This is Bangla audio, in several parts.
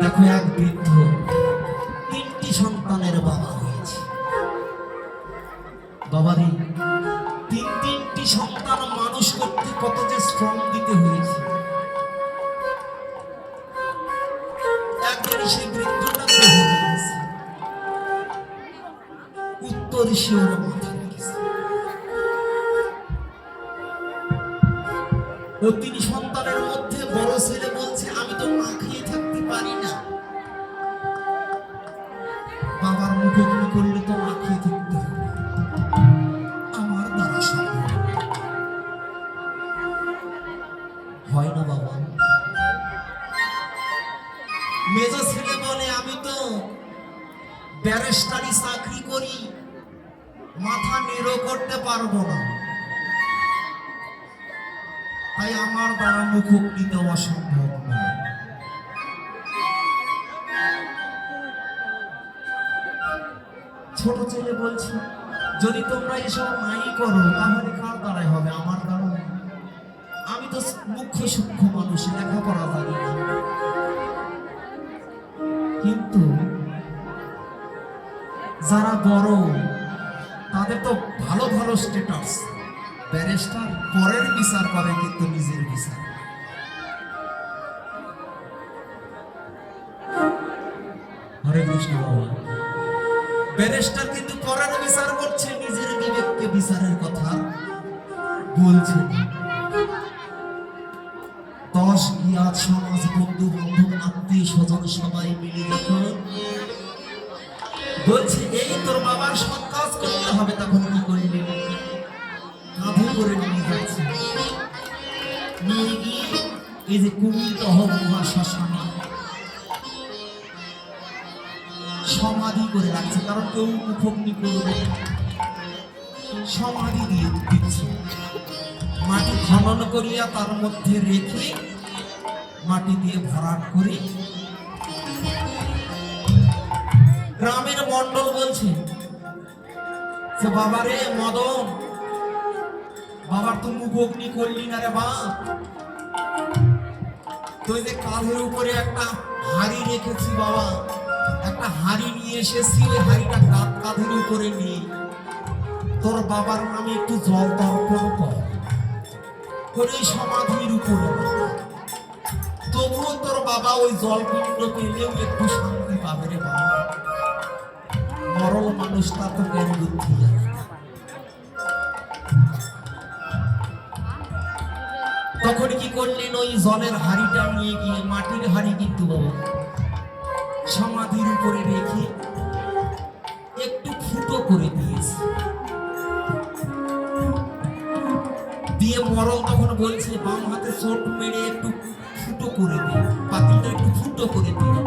দেখো এক বৃদ্ধ তিনটি সন্তানের বাবা হয়েছে বাবারে, তিন তিনটি সন্তান মানুষ করতে কত যে শ্রম দিতে হয়েছে। তিন সন্তানের মধ্যে বড় ছেলে না বাবা। মেজো ছেলে বলে, আমি তো ব্যারিস্টারি চাকরি করি, মাথা নেড়ো করতে পারব না। তাই আমার দ্বারা মুখোমুখি দেওয়া সম্ভব নয় ছোট ছেলে বলছে, যদি তোমরা এসব নাই করো, তাহলে কার দ্বারাই হবে? আমার দ্বারা তো মুখ্য সূক্ষ্ম মানুষ লেখাপড়া জানি না। কিন্তু যারা বড়, তাদের তো ভালো ভালো স্ট্যাটাস ব্যারিস্টার পরের বিচার করে কিন্তু নিজের বিচার। ব্যারিস্টার কিন্তু পরের বিচার করছে, নিজের বিবেককে বিচারের কথা বলছে না। দশ সমাজ, বন্ধু, বান্ধব, আত্মীয় স্বজন সবাই মিলে যখন বলছে, এই তোর বাবার সৎ কাজ করতে হবে, তখন কি করলি কাঁধে করে নিয়ে যাচ্ছে। এই যে কুমির দহ মহাশ্মশানে সমাধি করে রাখছে, কারণ কেউ মুখগ্নি করবে সমাধি দিয়ে দিচ্ছে। মাটি খনন করিয়া তার মধ্যে রেখে মাটি দিয়ে ভরাট করে। গ্রামের মন্ডল বলছে যে বাবারে মদন, বাবার তো মুখ অগ্নি করলি না রে বাপ তুই যে কাঁধের উপরে একটা হাড়ি রেখেছি বাবা, একটা হাড়ি নিয়ে এসেছি, ওই হাড়িটা কাঁধ কাঁধের উপরে নিয়ে। তোর বাবার নামে একটু জল তর্পণ কর। করে সমাধির উপরে। তবুও তোর বাবা ওই জল পিণ্ড পেলেও একটু শান্তি পাবে রে বাবা। মরল তো জ্ঞান বুদ্ধি তখন কি করলেন? ওই জলের হাড়িটা নিয়ে গিয়ে মাটির হাড়ি কিন্তু বাবা সমাধির উপরে রেখে একটু ফুটো করে দিয়েছে। দিয়ে মরল তখন বলছে, বাম হাতে চোট মেরে একটু ফুটো করে দে পাতিলটা একটু ফুটো করে দিয়ে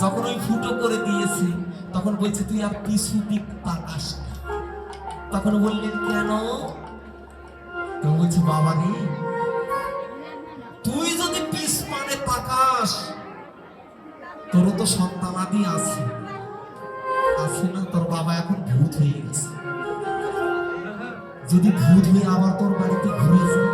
যখন ওই ফুটো করে দিয়েছে তখন বলছে তুই আর পিছু দিক তাকাস না। তখন বললেন কেন? তখন বলছে বাবা রে তুই যদি পিস মানে তাকাস তোর তো সন্তানাদি আছে। আছে না তোর বাবা এখন ভূত হয়ে গেছে। যদি ভূত হয়ে আবার তোর বাড়িতে ঘুরে যায়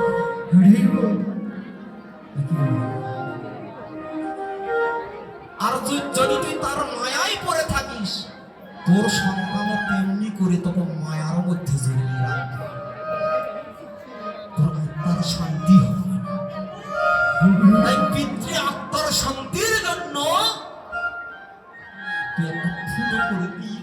যদি তুই তার মায়ায় পড়ে থাকিস, তোর সন্তানও তেমনি করে তোকে মায়ার মধ্যে জড়িয়ে রাখবে। তোর আত্মার শান্তি তাই পিতৃ আত্মার শান্তির জন্য করে তোর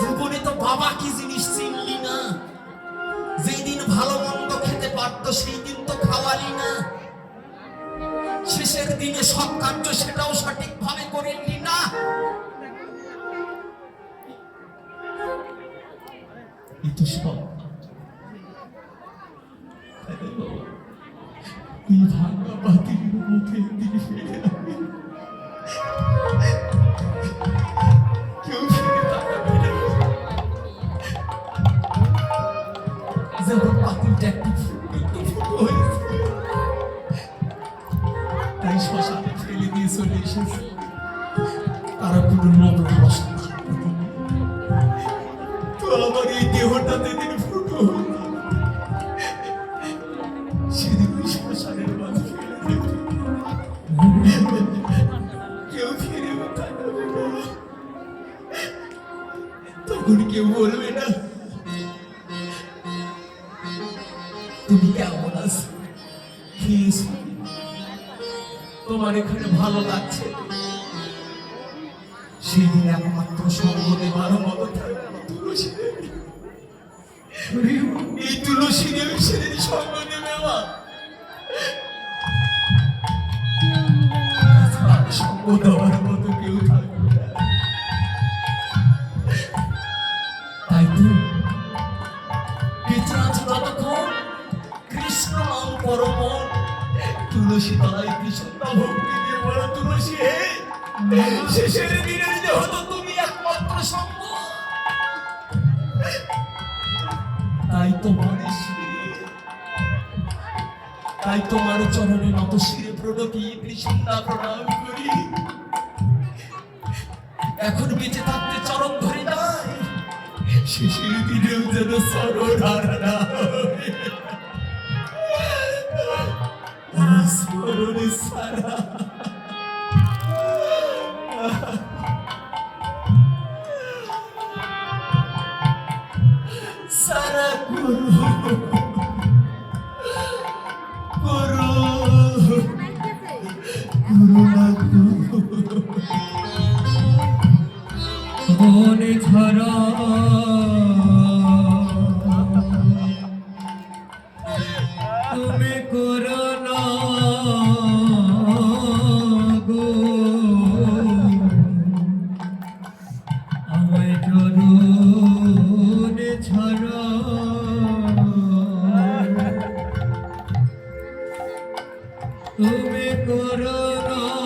জীবনে তো বাবা কি জিনিস পারতো সেই দিন তো খাওয়ালি না। শেষের দিনে সব কার্য সেটাও সঠিকভাবে করেননি না। এ সব। এই ভাঙা বাতির মুখে দিয়ে ফেলে তুমি কেমন আছো খেয়েছো তোমার এখানে ভালো লাগছে। সেদিন একমাত্র সঙ্গ দেবার মতো। এই তুলসী দেবী সেদিন সঙ্গ দেবে আমার। সঙ্গ দেওয়ার মতো কেউ থাকবে শেষের যে হতো তুমি একমাত্র সঙ্গ। তাই তোমার তাই তোমার চরণে নত শিরে প্রণতি কৃষ্ণা প্রণাম করি। এখন বেঁচে থাকতে চরণ ধরে নাই শেষের দিনেও যেন সরধারণা স্মরণে সারা সারা মনে ঝরা। তুমি করোনা গো। আমায় জরুনে ছড়া তুমি করোনা গো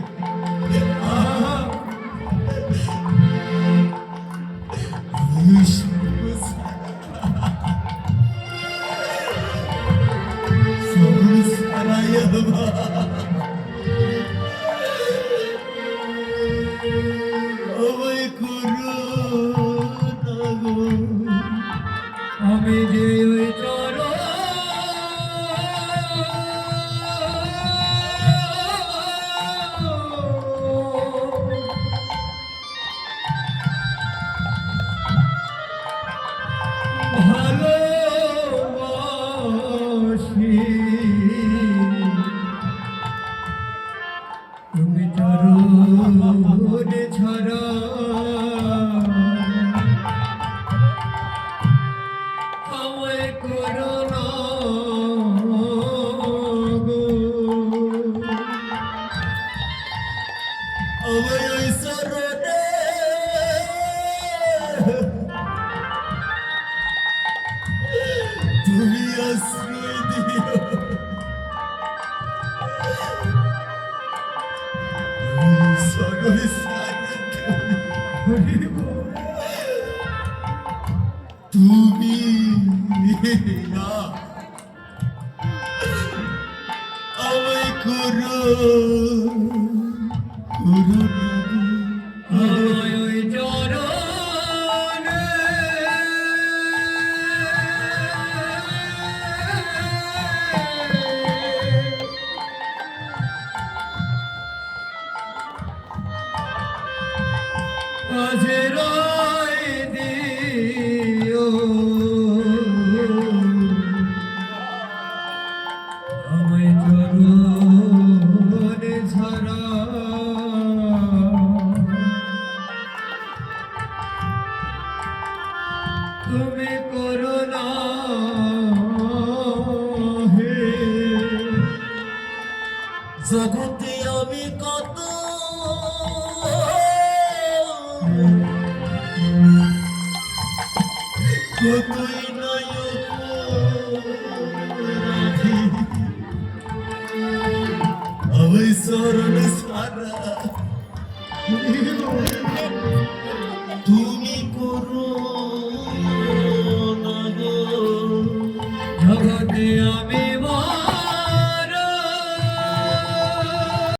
আমায় ওই শরণে তুমি আশ্রয় দিও ওই শরণ সারা তুমি করো হে। জগতে আমি কত কতই নায়ক আমি চরণ সারা